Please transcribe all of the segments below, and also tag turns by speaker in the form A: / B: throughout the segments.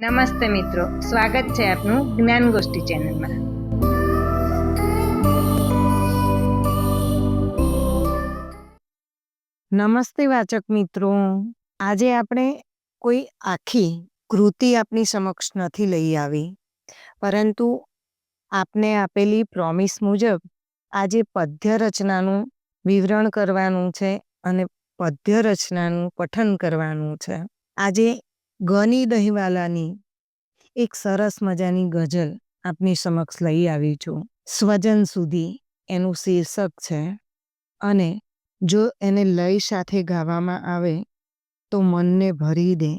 A: નમસ્તે મિત્રો, સ્વાગત છે આપનું જ્ઞાન ગોષ્ઠી ચેનલમાં.
B: નમસ્તે વાચક મિત્રો, આજે આપણે કોઈ આખી કૃતિ આપની સમક્ષ નથી લઈ આવી, પરંતુ આપને આપેલી પ્રોમિસ મુજબ આજે પદ્ય રચનાનું વિવરણ કરવાનું છે અને પદ્ય રચનાનું પઠન કરવાનું છે. આજે ગની દહીવાલાની એક સરસ મજાની ગઝલ આપની સમક્ષ લઈ આવી છું. સ્વજન સુધી એનું શીર્ષક છે અને જો એને લય સાથે ગાવામાં આવે તો મનને ભરી દે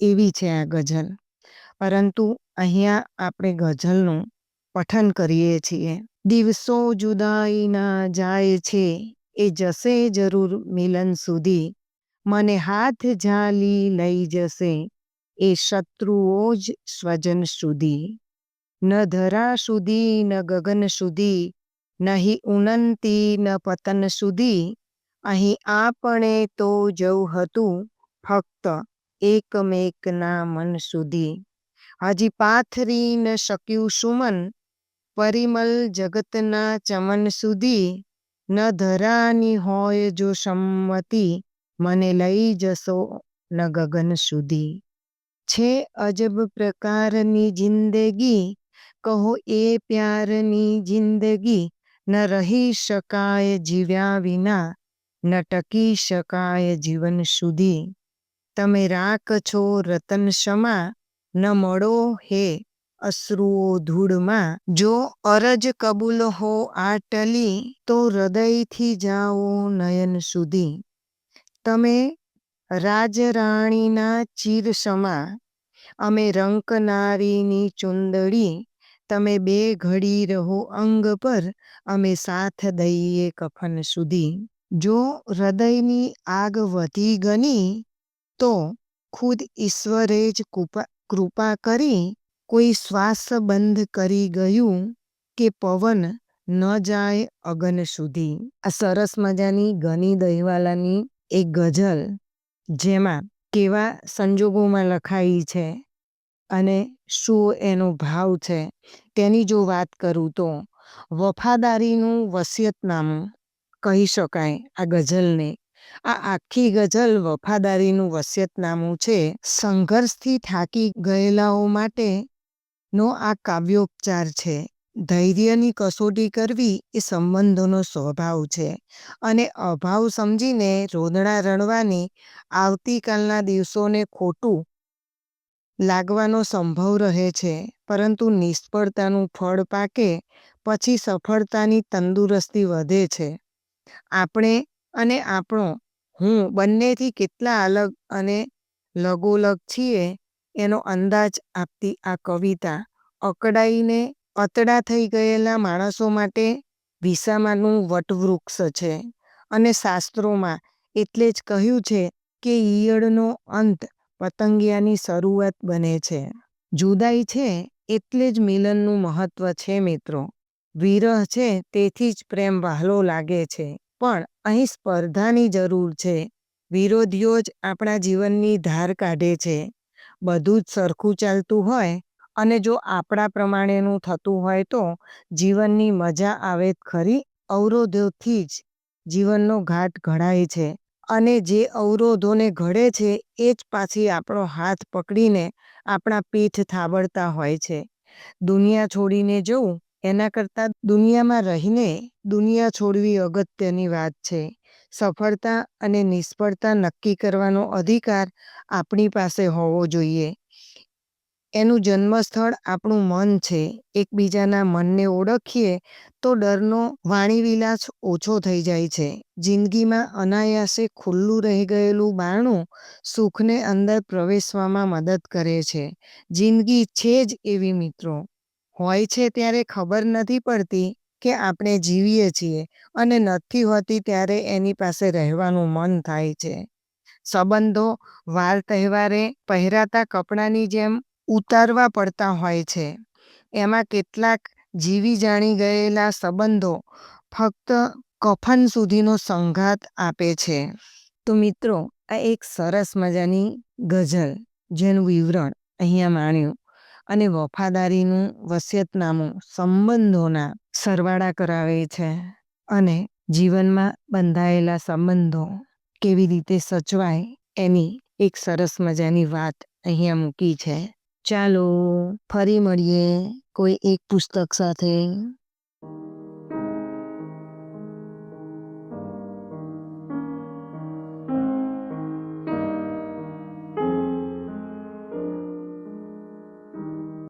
B: એવી છે આ ગઝલ. પરંતુ અહીંયા આપણે ગઝલનું પઠન કરીએ છીએ. દિવસો જુદાઈના જાય છે, એ જશે જરૂર મિલન સુધી મને હાથ ઝાલી લઈ જશે, એ શત્રુઓ જ સ્વજન સુધી. ન ધરા સુધી, ન ગગન સુધી, નહીં ઉનંતી, ન પતન સુધી. અહીં આપણે તો જવું હતું ફક્ત એકમેકના મન સુધી. હજી પાથરી ન શક્યું સુમન, પરિમલ જગતના ચમન સુધી. ન ધરાની હોય જો સંમતિ મને લઈ જશો ન ગગન સુધી. છે અજબ પ્રકારની જિંદગી, કહો એ પ્યારની જિંદગી, ન રહી શકાય જીવ્યા વિના, ન ટકી શકાય જીવન સુધી. તમે રાખ છો રતન ક્ષમા, ન મળો હે અશ્રુઓ ધૂળમાં. જો અરજ કબૂલ હો આટલી, તો હૃદયથી જાઓ નયન સુધી. તમે રાજરાણીના ચીર સમા અમે રંકનારીની ચુંદડી, તમે બે ઘડી રહો અંગ પર, અમે સાથ દઈએ કફન સુધી. જો હૃદયની આગ વધી ગની, તો ખુદ ઈશ્વરે જ કૃપા કરી કોઈ શ્વાસ બંધ કરી ગયું કે પવન ન જાય અગન સુધી. આ સરસ મજાની ગની દહીવાલાની એક ગઝલ જેમાં કેવા સંજોગોમાં લખાઈ છે અને શું એનો ભાવ છે તેની જો વાત કરું તો વફાદારીનું વસિયતનામું કહી શકાય આ ગઝલને. આ આખી ગઝલ વફાદારીનું વસિયતનામું છે. સંઘર્ષથી થાકી ગયેલાઓ માટે નો આ કાવ્યોપચાર છે. ધૈર્યની કસોટી કરવી એ સંબંધોનો સ્વભાવ છે અને અભાવ સમજીને રોદણા રણવાની આવતીકાલના દિવસોને ખોટું લાગવાનો સંભવ રહે છે. પરંતુ નિષ્ફળતાનું ફળ પાકે પછી સફળતાની તંદુરસ્તી વધે છે. આપણે અને આપણો, હું બંનેથી કેટલા અલગ અને લગોલગ છીએ એનો અંદાજ આપતી આ કવિતા અકળાઈને અતડા થઈ ગયેલા માણસો માટે વિસામાનું વટવૃક્ષ છે અને શાસ્ત્રોમાં એટલે જ કહ્યું છે કે ઈયળનો અંત પતંગિયાની શરૂઆત બને છે. જુદાઈ છે એટલે જ મિલનનું મહત્વ છે મિત્રો. વિરહ છે તેથી જ પ્રેમ વહાલો લાગે છે. પણ અહીં સ્પર્ધાની જરૂર છે. વિરોધીઓ જ આપણા જીવનની ધાર કાઢે છે. બધું જ સરખું ચાલતું હોય અને જો આપણા પ્રમાણેનું થતું હોય તો જીવનની મજા આવે ખરી. અવરોધોથી જ જીવનનો ઘાટ ઘડાય છે અને જે અવરોધોને ઘડે છે એ જ પાછી આપણો હાથ પકડીને આપણા પીઠ થાબડતા હોય છે. દુનિયા છોડીને જવું એના કરતાં દુનિયામાં રહીને દુનિયા છોડવી અગત્યની વાત છે. સફળતા અને નિષ્ફળતા નક્કી કરવાનો અધિકાર આપણી પાસે હોવો જોઈએ. એનું જન્મસ્થળ આપણું મન છે. એકબીજાના મનને ઓળખીએ તો ડરનો વાણીવિલાસ ઓછો થઈ જાય છે. જિંદગીમાં અનાયાસે ખુલ્લું રહી ગયેલું બારણું સુખને અંદર પ્રવેશવામાં મદદ કરે છે. જિંદગી છે જ એવી મિત્રો. હોય છે ત્યારે ખબર નથી પડતી કે આપણે જીવીએ છીએ અને નથી હોતી ત્યારે એની પાસે રહેવાનું મન થાય છે. સંબંધો વાર તહેવારે પહેરાતા કપડાની જેમ ઉતારવા પડતા હોય છે. એમાં કેટલાક જીવી જાણી ગયેલા સંબંધો ફક્ત કફન સુધીનો સંઘાત આપે છે. તો મિત્રો, આ એક સરસ મજાની ગઝલ જેનું વિવરણ અહીંયા માણ્યું અને વફાદારીનું વસિયતનામું સંબંધોના સરવાળા કરાવે છે અને જીવનમાં બંધાયેલા સંબંધો કેવી રીતે સચવાય એની એક સરસ મજાની વાત અહીંયા મૂકી છે. ચાલો ફરી મળીએ કોઈ એક પુસ્તક સાથે.